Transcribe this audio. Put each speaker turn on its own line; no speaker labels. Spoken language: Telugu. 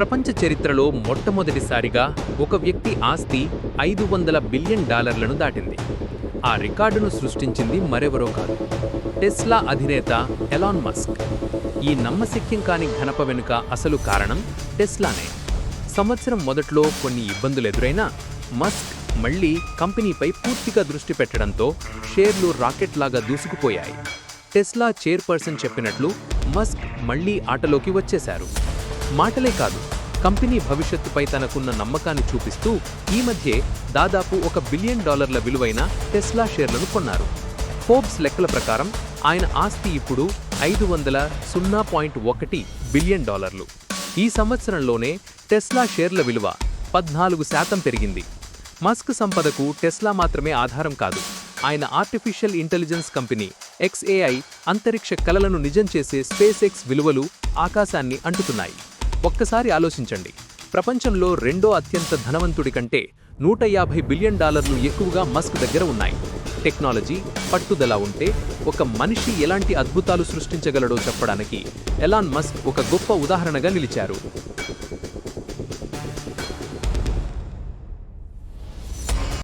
ప్రపంచ చరిత్రలో మొట్టమొదటిసారిగా ఒక వ్యక్తి ఆస్తి ఐదు వందల బిలియన్ డాలర్లను దాటింది. ఆ రికార్డును సృష్టించింది మరెవరో కాదు టెస్లా అధినేత ఎలాన్ మస్క్. ఈ నమ్మశక్యం కాని ఘనప వెనుక అసలు కారణం టెస్లానే. సంవత్సరం మొదట్లో కొన్ని ఇబ్బందులు ఎదురైనా మస్క్ మళ్ళీ కంపెనీపై పూర్తిగా దృష్టి పెట్టడంతో షేర్లు రాకెట్లాగా దూసుకుపోయాయి. టెస్లా చైర్పర్సన్ చెప్పినట్లు మస్క్ మళ్ళీ ఆటలోకి వచ్చేశారు. మాటలే కాదు కంపెనీ భవిష్యత్తుపై తనకున్న నమ్మకాన్ని చూపిస్తూ ఈ మధ్యే దాదాపు ఒక బిలియన్ డాలర్ల విలువైన టెస్లా షేర్లను కొన్నారు. ఫోర్బ్స్ లెక్కల ప్రకారం ఆయన ఆస్తి ఇప్పుడు ఐదు వందల సున్నా పాయింట్ ఒకటి బిలియన్ డాలర్లు. ఈ సంవత్సరంలోనే టెస్లా షేర్ల విలువ పద్నాలుగు శాతం పెరిగింది. మస్క్ సంపదకు టెస్లా మాత్రమే ఆధారం కాదు. ఆయన ఆర్టిఫిషియల్ ఇంటెలిజెన్స్ కంపెనీ ఎక్స్ఏఐ అంతరిక్ష కలలను నిజం చేసే స్పేస్ ఎక్స్ విలువలు ఆకాశాన్ని అంటుతున్నాయి. ఒక్కసారి ఆలోచించండి. ప్రపంచంలో రెండో అత్యంత ధనవంతుడి కంటే నూట యాభై బిలియన్ డాలర్లు ఎక్కువగా మస్క్ దగ్గర ఉన్నాయి. టెక్నాలజీ పట్టుదల ఉంటే ఒక మనిషి ఎలాంటి అద్భుతాలు సృష్టించగలడో చెప్పడానికి ఎలాన్ మస్క్ ఒక గొప్ప ఉదాహరణగా నిలిచారు.